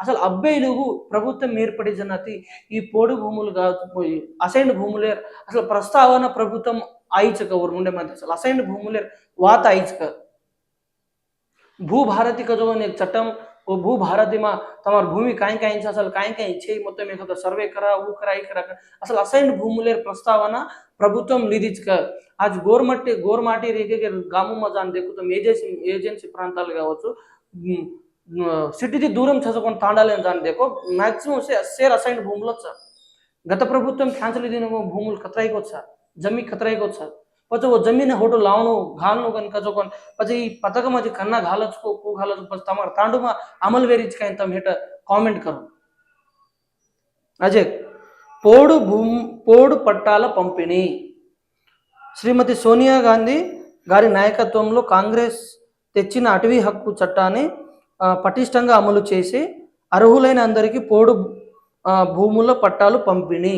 असल अब प्रभुत्म ఏర్పడిన पोड़ भूमि భూములు కాదు అసైన్ భూములే. అసలు ప్రస్తావన ప్రభుత్వం ఆయించక ఉండే మధ్య అసలు అసైన్ భూములే వాత ఆయించక. భూభారతి కదో అనే वो भू भारती में तम भूमि कहीं कहीं असल कहीं कहीं छे मत एक सर्वे करा वो करा करा असल असाइन भूमुलेर प्रस्तावना प्रभुत्म लीधीज कर आज गोरमट्टी गोरमाटी रेखे गामों में जान देखो तो एजेंसी एजेंसी సిటీకి దూరం చదువుకొని అని దాని దేకో మ్యాక్సిమం సేర్ అసైన్ భూములు వచ్చారు గత ప్రభుత్వం క్యాన్సిల్ దీని భూములు కతరాయికి వచ్చారు జమ్మి కతరాయికి వచ్చారు પછી ఓ જમીને హోటల్ లావును ઘાલનું కనుక చదువుకొని કન ఈ పథకం అది కన్నా ઘાલો છો કુ ઘાલો છો પછી તમારા તાંડુમાં અમલવેરી જ કાંઈ તમે હેઠ કોમેન્ટ કરો આજે పోడు పట్టాల పంపిణీ శ్రీమతి సోనియా గాంధీ గారి నాయకత్వంలో కాంగ్రెస్ తెచ్చిన అటవీ హక్కు చట్టాన్ని పటిష్టంగా అమలు చేసి అర్హులైన అందరికీ పోడు భూముల పట్టాలు పంపిణీ.